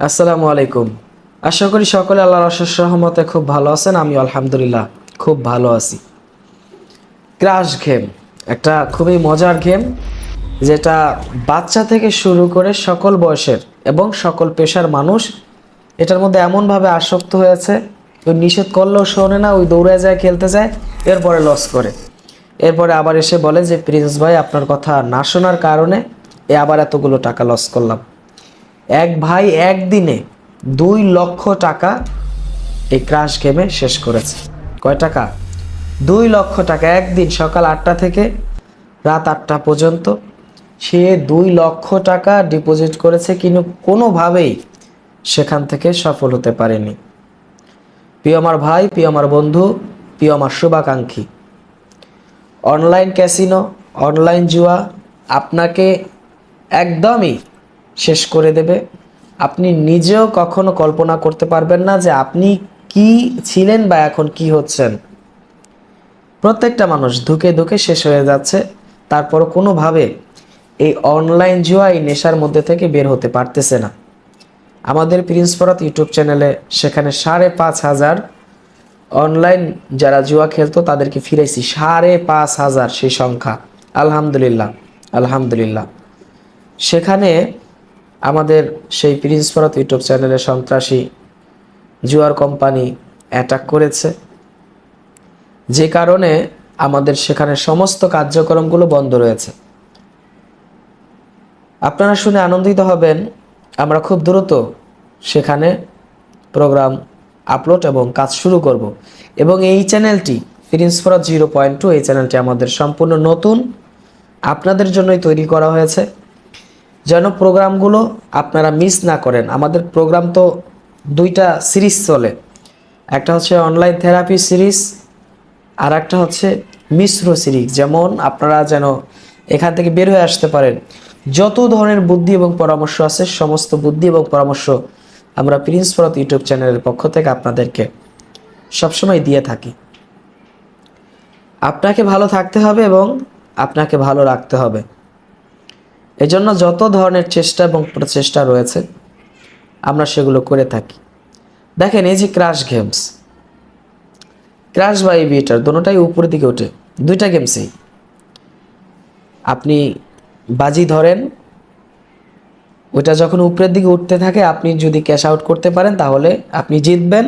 আসসালামু আলাইকুম। আশা করি সকলে আল্লাহর অশেষ রহমতে খুব ভালো আছেন আমি আলহামদুলিল্লাহ খুব ভালো আছি। ক্রাশ গেম, একটা খুবই মজার গেম, যেটা বাচ্চা থেকে শুরু করে সকল বয়সের এবং সকল পেশার মানুষ এটার মধ্যে এমনভাবে আসক্ত হয়েছে ওই নিষেধ করলেও শোনে না, ওই দৌড়ে যায়, খেলতে যায়, এরপরে লস করে। এরপরে আবার এসে বলে যে, প্রিন্স ভাই, আপনার কথা না শোনার কারণে এ আবার এতগুলো টাকা লস করলাম। এক ভাই একদিনে দুই লক্ষ টাকা এই ক্রাশ গেমে শেষ করেছে। কয় টাকা? দুই লক্ষ টাকা একদিন সকাল আটটা থেকে রাত আটটা পর্যন্ত সে দুই লক্ষ টাকা ডিপোজিট করেছে কিন্তু কোনোভাবেই সেখান থেকে সফল হতে পারেনি। প্রিয় আমার ভাই, প্রিয় আমার বন্ধু, প্রিয় আমার শুভাকাঙ্ক্ষী অনলাইন ক্যাসিনো অনলাইন জুয়া আপনাকে একদমই শেষ করে দেবে। আপনি নিজেও কখনো কল্পনা করতে পারবেন না যে আপনি কি ছিলেন বা এখন কি হচ্ছেন। প্রত্যেকটা মানুষ ধুকে ধুকে শেষ হয়ে যাচ্ছে। তারপর কোনোভাবে এই অনলাইন জুয়া এই নেশার মধ্যে থেকে বের হতে পারতেছে না। আমাদের প্রিন্স পরাত ইউটিউব চ্যানেলে সেখানে সাড়ে পাঁচ হাজার অনলাইন যারা জুয়া খেলতো তাদেরকে ফিরেছি সাড়ে পাঁচ হাজার সেই সংখ্যা। আলহামদুলিল্লাহ আলহামদুলিল্লাহ। সেখানে আমাদের সেই প্রিন্স পরাত ইউটিউব চ্যানেলে সন্ত্রাসী জুয়ার কোম্পানি অ্যাটাক করেছে। যে কারণে আমাদের সেখানে সমস্ত কার্যক্রমগুলো বন্ধ রয়েছে। আপনারা শুনে আনন্দিত হবেন, আমরা খুব দ্রুত সেখানে প্রোগ্রাম আপলোড এবং কাজ শুরু করব। এবং এই চ্যানেলটি Prince Farhad zero point two এই চ্যানেলটি আমাদের সম্পূর্ণ নতুন। আপনাদের জন্যই তৈরি করা হয়েছে। যেন প্রোগ্রামগুলো আপনারা মিস না করেন। আমাদের প্রোগ্রাম তো দুইটা সিরিজ চলে। একটা হচ্ছে অনলাইন থেরাপি সিরিজ আর একটা হচ্ছে মিশ্র সিরিজ। যেমন আপনারা যেন এখান থেকে বের হয়ে আসতে পারেন। যত ধরনের বুদ্ধি এবং পরামর্শ আছে, সমস্ত বুদ্ধি এবং পরামর্শ আমরা প্রিন্স পরত ইউটিউব চ্যানেলের পক্ষ থেকে আপনাদেরকে সবসময় দিয়ে থাকি। আপনাকে ভালো থাকতে হবে এবং আপনাকে ভালো রাখতে হবে। এজন্য যত ধরনের চেষ্টা এবং প্রচেষ্টা রয়েছে, আমরা সেগুলো করে থাকি। দেখেন এই যে ক্রাশ গেমস ক্রাশ বা এভিয়েটার দুটোটাই উপরের দিকে ওঠে, দুইটা গেমসেই আপনি বাজি ধরেন, ওইটা যখন উপরের দিকে উঠতে থাকে, আপনি যদি ক্যাশ আউট করতে পারেন, তাহলে আপনি জিতবেন।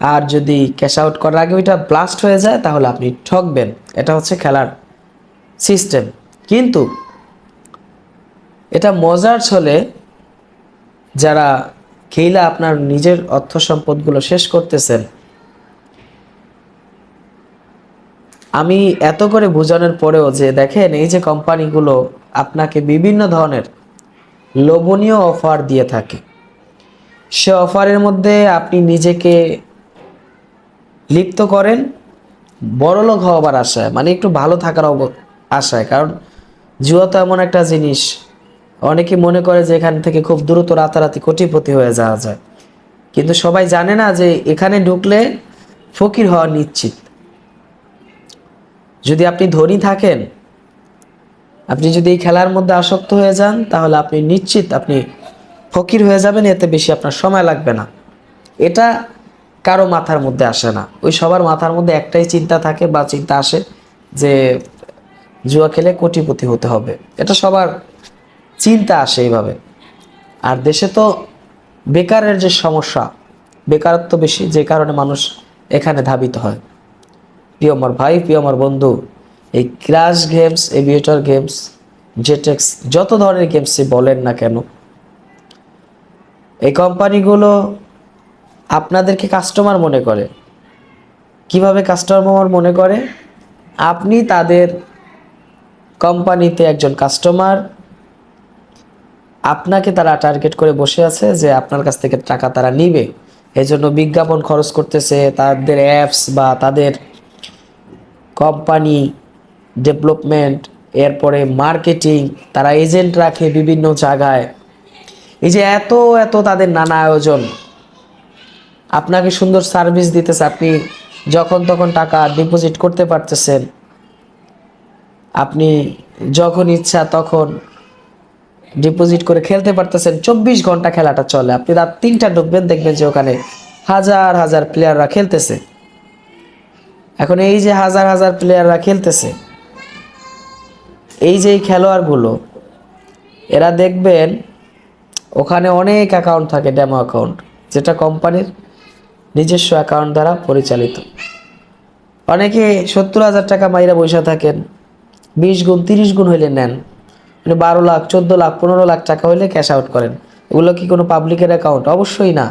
আর যদি ক্যাশ আউট করার আগে ওইটা ব্লাস্ট হয়ে যায়, তাহলে আপনি ঠকবেন। এটা হচ্ছে খেলার সিস্টেম কিন্তু এটা মজার ছলে যারা খেইলা আপনার নিজের অর্থ সম্পদগুলো শেষ করতেছেন, আমি এত করে বোঝানোর পরেও যে দেখেন এই যে কোম্পানিগুলো আপনাকে বিভিন্ন ধরনের লোভনীয় অফার দিয়ে থাকে। সে অফারের মধ্যে আপনি নিজেকে লিপ্ত করেন বড়লোক হওয়ার আশায় মানে একটু ভালো থাকার আশায়, কারণ জুয়া তো এমন একটা জিনিস অনেকে মনে করে যে এখান থেকে খুব দ্রুত রাতারাতি কোটিপতি হয়ে যাওয়া যায়। কিন্তু সবাই জানে না যে এখানে ঢুকলে ফকির হওয়া নিশ্চিত। যদি আপনি ধনী থাকেন, আপনি যদি এই খেলার মধ্যে আসক্ত হয়ে যান, তাহলে আপনি নিশ্চিত আপনি ফকির হয়ে যাবেন, এতে বেশি আপনার সময় লাগবে না। এটা কারও মাথার মধ্যে আসে না। ওই সবার মাথার মধ্যে একটাই চিন্তা থাকে বা চিন্তা আসে যে জুয়া খেলে কোটিপতি হতে হবে। এটা সবার চিন্তা আসে এইভাবে। আর দেশে তো বেকারের যে সমস্যা, বেকারত্ব বেশি, যে কারণে মানুষ এখানে ধাবিত হয়। প্রিয় আমার ভাই, প্রিয় আমার বন্ধু, এই crash games, aviator games JetX যত ধরনের গেমসই বলেন না কেন, এই কোম্পানিগুলো আপনাদেরকে কাস্টমার মনে করে। কীভাবে কাস্টমার মনে করে? আপনি তাদের কোম্পানিতে একজন কাস্টমার আপনাকে তারা টার্গেট করে বসে আছে যে আপনার কাছ থেকে টাকা তারা নিবে। এজন্য বিজ্ঞাপন খরচ করতেছে তাদের অ্যাপস বা তাদের কোম্পানি ডেভেলপমেন্ট এরপরে মার্কেটিং তারা এজেন্ট রাখে বিভিন্ন জায়গায়। এই যে এত এত তাদের নানা আয়োজন। আপনাকে সুন্দর সার্ভিস দিতেছে, আপনি যখন তখন টাকা ডিপোজিট করতে পারতেছেন। আপনি যখন ইচ্ছা তখন ডিপোজিট করে খেলতে পারতেছেন। চব্বিশ ঘণ্টা খেলাটা চলে। আপনি রাত তিনটা ঢুকবেন, দেখবেন যে ওখানে হাজার হাজার প্লেয়াররা খেলতেছে। এখন এই যে হাজার হাজার প্লেয়াররা খেলতেছে, এই যে খেলোয়াড়গুলো, এরা দেখবেন ওখানে অনেক অ্যাকাউন্ট থাকে ডেমো অ্যাকাউন্ট যেটা কোম্পানির নিজস্ব অ্যাকাউন্ট দ্বারা পরিচালিত। অনেকে সত্তর হাজার টাকা মাইরা বসে থাকেন, বিশ গুণ, তিরিশ গুণ হইলে নেন। মানে বারো লাখ, চোদ্দ লাখ, পনেরো লাখ টাকা হইলে ক্যাশ আউট করেন। ওগুলো কি কোনো পাবলিকের অ্যাকাউন্ট অবশ্যই না।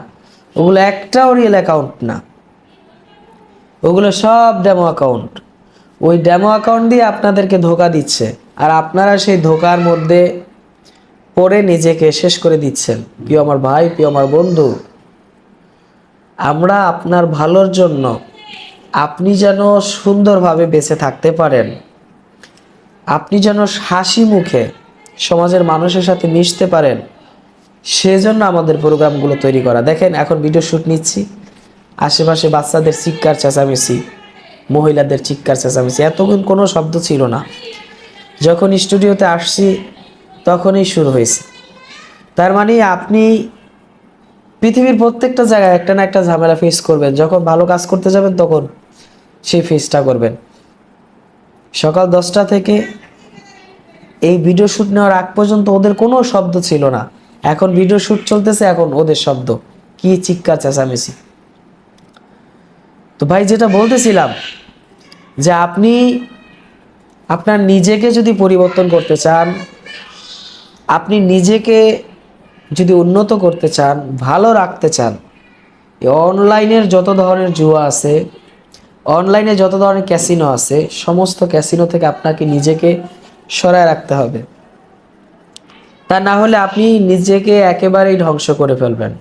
ওগুলো একটাও রিয়েল অ্যাকাউন্ট না। ওগুলো সব ডেমো অ্যাকাউন্ট ওই ডেমো অ্যাকাউন্ট দিয়ে আপনাদেরকে ধোকা দিচ্ছে। আর আপনারা সেই ধোকার মধ্যে পড়ে নিজেকে শেষ করে দিচ্ছেন। প্রিয় আমার ভাই, প্রিয় আমার বন্ধু, আমরা আপনার ভালোর জন্য আপনি যেন সুন্দরভাবে বেঁচে থাকতে পারেন। আপনি যেন হাসি মুখে সমাজের মানুষের সাথে মিশতে পারেন, সেজন্য আমাদের প্রোগ্রামগুলো তৈরি করা। দেখেন, এখন ভিডিও শ্যুট নিচ্ছি। আশেপাশে বাচ্চাদের চিৎকার চেঁচামেচি, মহিলাদের চিৎকার চেঁচামেচি। এতক্ষণ কোনো শব্দ ছিল না। যখন স্টুডিওতে আসছি, তখনই শুরু হয়েছে। তার মানে আপনি পৃথিবীর প্রত্যেকটা জায়গায় একটা না একটা ঝামেলা ফেস করবেন। যখন ভালো কাজ করতে যাবেন, তখন সেই ফেসটা করবেন। সকাল দশটা থেকে এই ভিডিও শ্যুট নেওয়ার আগ পর্যন্ত ওদের কোনো শব্দ ছিল না। এখন ভিডিও শ্যুট চলতেছে, এখন ওদের শব্দ। কি চিৎকার চেঁচামেচি। তো ভাই, যেটা বলতেছিলাম যে আপনি, আপনার নিজেকে যদি পরিবর্তন করতে চান, আপনি নিজেকে যদি উন্নত করতে চান, ভালো রাখতে চান অনলাইনের যত ধরনের জুয়া আছে অনলাইনে যত ধরনের ক্যাসিনো আছে, সমস্ত ক্যাসিনো থেকে আপনাকে নিজেকে সরায় রাখতে হবে। তা না হলে আপনি নিজেকে একেবারেই ধ্বংস করে ফেলবেন।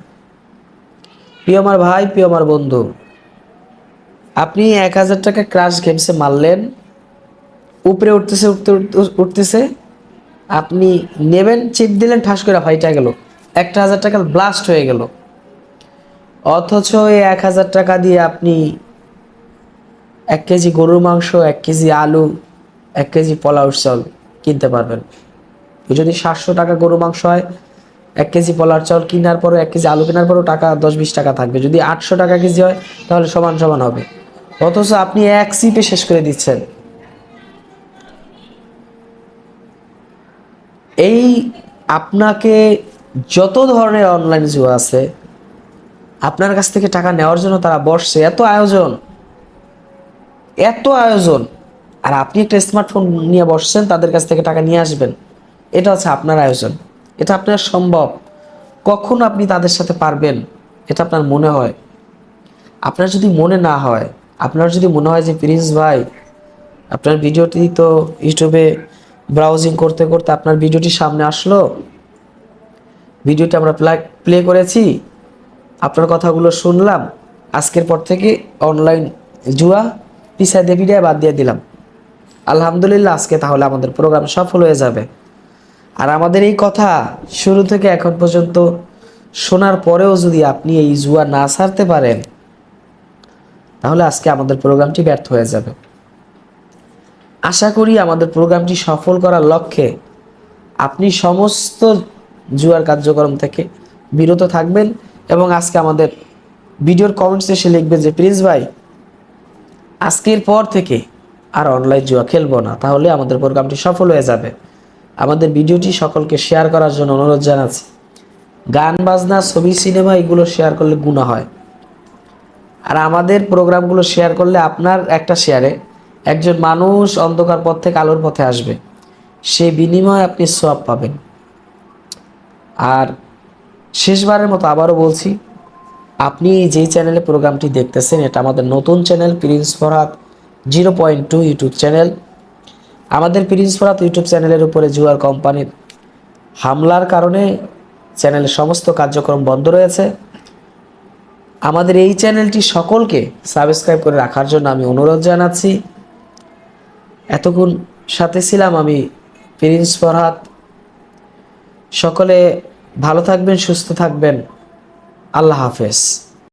প্রিয় আমার ভাই, প্রিয় আমার বন্ধু, আপনি এক হাজার টাকা ক্রাশ গেমসে মারলেন, উপরে উঠতেছে, উঠতে উঠতে- উঠতেছে, আপনি নেবেন চিপ দিলেন, ঠাস করে ফাইটা গেল। একটা হাজার টাকা ব্লাস্ট হয়ে গেল। অথচ এই এক হাজার টাকা দিয়ে আপনি এক কেজি গরুর মাংস, এক কেজি আলু, এক কেজি পোলাও চাল কিনতে পারবেন। যদি সাতশো টাকা গরু মাংস হয়, এক কেজি পোলার চাল কেনার পরে, এক কেজি আলু কেনার পরেও টাকা দশ বিশ টাকা থাকবে। যদি আটশো টাকা কেজি হয়, তাহলে সমান সমান হবে। অথচ আপনি এক সিপে শেষ করে দিচ্ছেন। এই আপনাকে যত ধরনের অনলাইন জুয়া আছে, আপনার কাছ থেকে টাকা নেওয়ার জন্য তারা বসছে। এত আয়োজন। এত আয়োজন। আর আপনি একটা স্মার্টফোন নিয়ে বসছেন, তাদের কাছ থেকে টাকা নিয়ে আসবেন। এটা হচ্ছে আপনার আয়োজন। এটা আপনার সম্ভব। কখন আপনি তাদের সাথে পারবেন, এটা আপনার মনে হয়। আপনার যদি মনে না হয়, আপনার যদি মনে হয় যে প্রিন্স ভাই, আপনার ভিডিওটি তো ইউটিউবে ব্রাউজিং করতে করতে আপনার ভিডিওটি সামনে আসলো। ভিডিওটি আমরা প্লে করেছি। আপনার কথাগুলো শুনলাম। আজকের পর থেকে অনলাইন জুয়া। পিসাই দিয়ে ভিডিও বাদ দিয়ে দিলাম। আলহামদুলিল্লাহ, আজকে তাহলে আমাদের প্রোগ্রাম সফল হয়ে যাবে। আর আমাদের এই কথা শুরু থেকে এখন পর্যন্ত শোনার পরেও যদি আপনি এই জুয়া না ছাড়তে পারেন, তাহলে আজকে আমাদের প্রোগ্রামটি ব্যর্থ হয়ে যাবে। আশা করি আমাদের প্রোগ্রামটি সফল করার লক্ষ্যে আপনি সমস্ত জুয়ার কার্যক্রম থেকে বিরত থাকবেন এবং আজকে আমাদের ভিডিওর কমেন্টস এসে লিখবেন যে, প্রিন্স ভাই আজকের পর থেকে আর অনলাইন জুয়া খেলব না, তাহলে আমাদের প্রোগ্রামটি সফল হয়ে যাবে। আমাদের ভিডিওটি সকলকে শেয়ার করার জন্য অনুরোধ জানাচ্ছি। গান, বাজনা, ছবি সিনেমা এগুলো শেয়ার করলে গুণা হয়। আর আমাদের প্রোগ্রামগুলো শেয়ার করলে আপনার একটা শেয়ারে একজন মানুষ অন্ধকার পথ থেকে আলোর পথে আসবে। সেই বিনিময়ে আপনি সব পাবেন। আর শেষবারের মতো আবারও বলছি আপনি যেই চ্যানেলে প্রোগ্রামটি দেখতেছেন, এটা আমাদের নতুন channel Prince Farhad zero point two YouTube channel. আমাদের প্রিন্স ফরহাদ ইউটিউব চ্যানেলের উপরে জুয়ার কোম্পানির হামলার কারণে চ্যানেলের সমস্ত কার্যক্রম বন্ধ রয়েছে। আমাদের এই চ্যানেলটি সকলকে সাবস্ক্রাইব করে রাখার জন্য আমি অনুরোধ জানাচ্ছি। এতক্ষণ সাথে ছিলাম আমি প্রিন্স ফরহাদ সকলে ভালো থাকবেন, সুস্থ থাকবেন। আল্লাহ হাফেজ।